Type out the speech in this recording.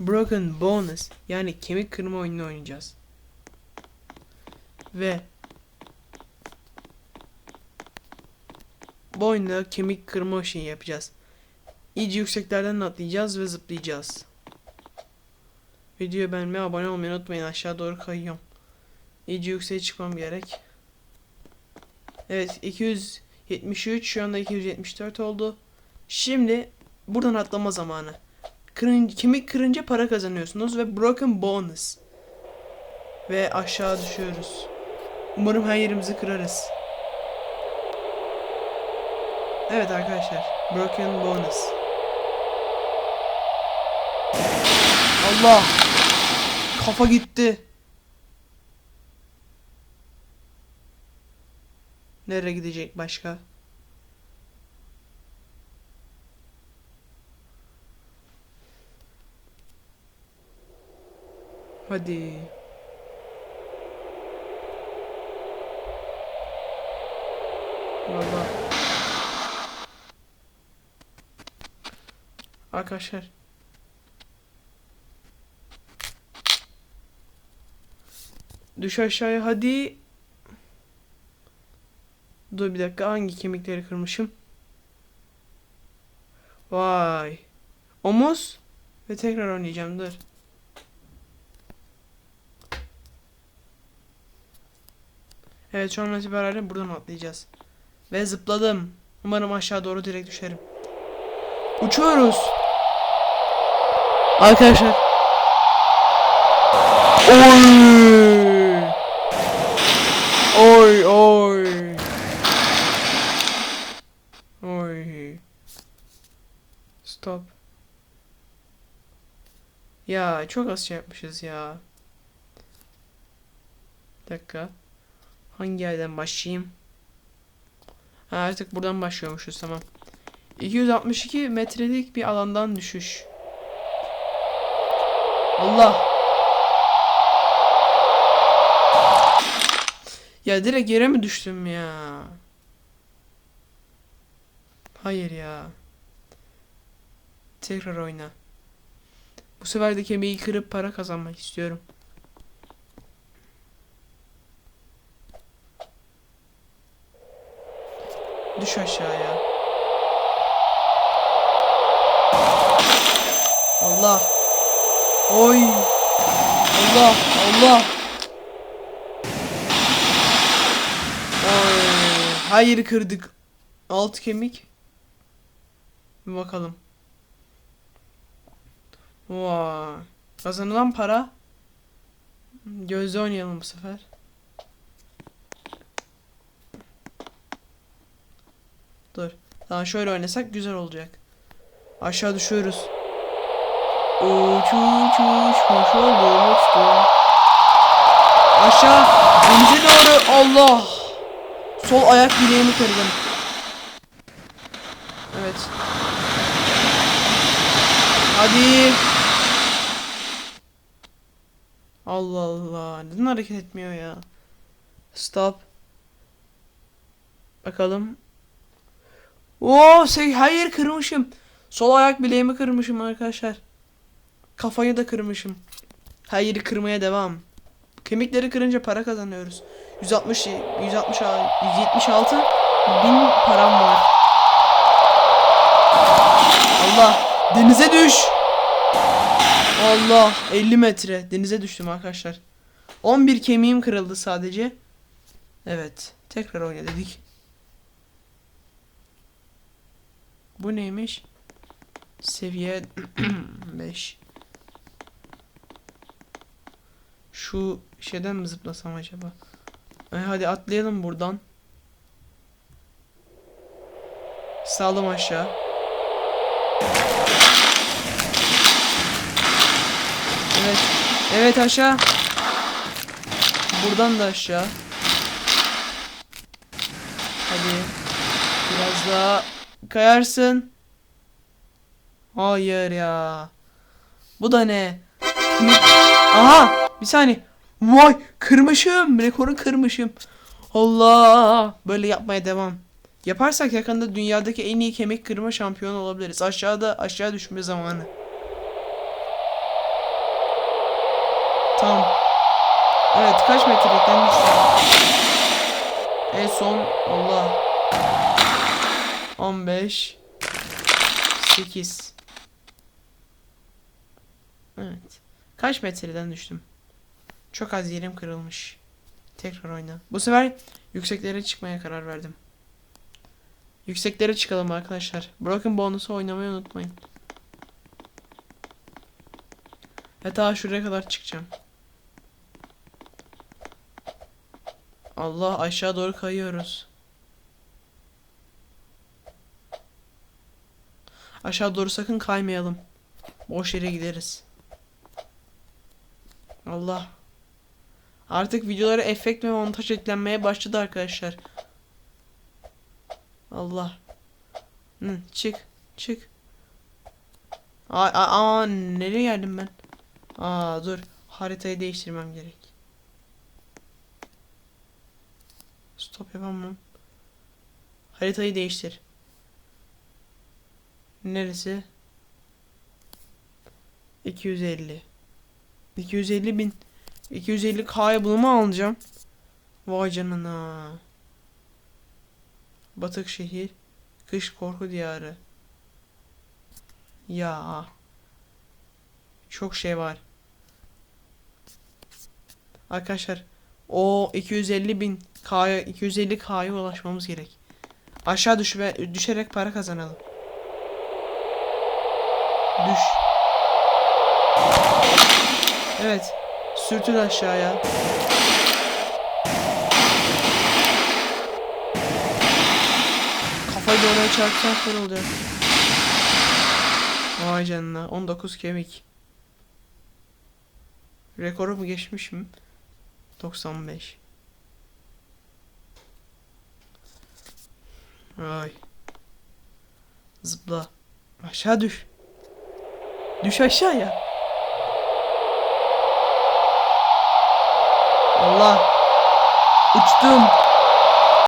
Broken Bonus yani kemik kırma oyununu oynayacağız. Ve bu oyunda kemik kırma şeyi yapacağız. İyice yükseklerden atlayacağız ve zıplayacağız. Videoyu beğenmeyi, abone olmayı unutmayın. Aşağı doğru kayıyorum. İyice yükseğe çıkmam gerek. Evet 273 şu anda 274 oldu. Şimdi buradan atlama zamanı. Kırın, kemik kırınca para kazanıyorsunuz ve broken bonus. Ve aşağı düşüyoruz. Umarım her yerimizi kırarız. Evet arkadaşlar. Broken bonus. Allah! Kafa gitti. Nereye gidecek başka? Hadi. Valla. Arkadaşlar. Düş aşağıya hadi. Dur bir dakika hangi kemikleri kırmışım? Vay. Omuz. Ve tekrar oynayacağım dur. Evet şu an itibariyle buradan atlayacağız. Ve zıpladım. Umarım aşağı doğru direkt düşerim. Uçuyoruz. Arkadaşlar. Oy. Oy oy. Oy. Stop. Ya çok az şey yapmışız ya. Dakika. Hangi yerden başlayayım? Ha, artık buradan başlıyormuşuz tamam. 262 metrelik bir alandan düşüş. Allah. Ya direkt yere mi düştüm ya? Hayır ya. Tekrar oyna. Bu sefer de kemiği kırıp para kazanmak istiyorum. Düş aşağıya. Allah. Oy. Allah. Allah. Oy. Hayır kırdık. Alt kemik. Bir bakalım. Vay. Kazanılan para. Gözde oynayalım bu sefer. Dur. Daha şöyle oynasak güzel olacak. Aşağı düşüyoruz. Uç uç uç. Aşağı denize doğru Allah. Sol ayak bileğimi kırdım. Evet. Hadi. Allah Allah. Neden hareket etmiyor ya? Stop. Bakalım. Oo, şey, hayır kırmışım. Sol ayak bileğimi kırmışım arkadaşlar. Kafayı da kırmışım. Hayır kırmaya devam. Kemikleri kırınca para kazanıyoruz. 160 160 176 bin param var. Allah denize düş. Allah 50 metre denize düştüm arkadaşlar. 11 kemiğim kırıldı sadece. Evet tekrar oyna dedik. Bu neymiş? Seviye 5. Şu şeyden mi zıplasam acaba? E, hadi atlayalım buradan. Saldım aşağı. Evet. Evet aşağı. Buradan da aşağı. Hadi. Biraz daha Kayarsın. Hayır ya. Bu da ne? Aha bir saniye. Vay kırmışım. Rekoru kırmışım. Allah. Böyle yapmaya devam. Yaparsak yakında dünyadaki en iyi kemik kırma şampiyonu olabiliriz. Aşağıda aşağı düşme zamanı. Tamam. Evet kaç metrelikten En son Allah. 15 8 Evet. Kaç metreden düştüm? Çok az yerim kırılmış. Tekrar oyna. Bu sefer yükseklere çıkmaya karar verdim. Yükseklere çıkalım arkadaşlar. Broken bonusu oynamayı unutmayın. Ve daha şuraya kadar çıkacağım. Allah aşağı doğru kayıyoruz. Aşağı doğru sakın kaymayalım. Boş yere gideriz. Allah. Artık videolara efekt ve montaj eklenmeye başladı arkadaşlar. Allah. Hı, çık. Çık. Aa, aa, nereye geldim ben? Aa dur. Haritayı değiştirmem gerek. Stop yapamam. Haritayı değiştir. Neresi? 250. 250 bin. 250 K'ya bunu mu alacağım? Vay canına. Batık şehir. Kış korku diyarı. Ya. Çok şey var. Arkadaşlar o 250 bin K'ya 250 K'ya ulaşmamız gerek. Aşağı düş ve düşerek para kazanalım. Düş. Evet. Sürtün aşağıya. Kafayı oraya çarpsan kırılacak. Vay canına. 19 kemik. Rekoru mu geçmişim? 95. Ay. Zıpla. Aşağı düş. Düş aşağıya. Allah. Uçtum.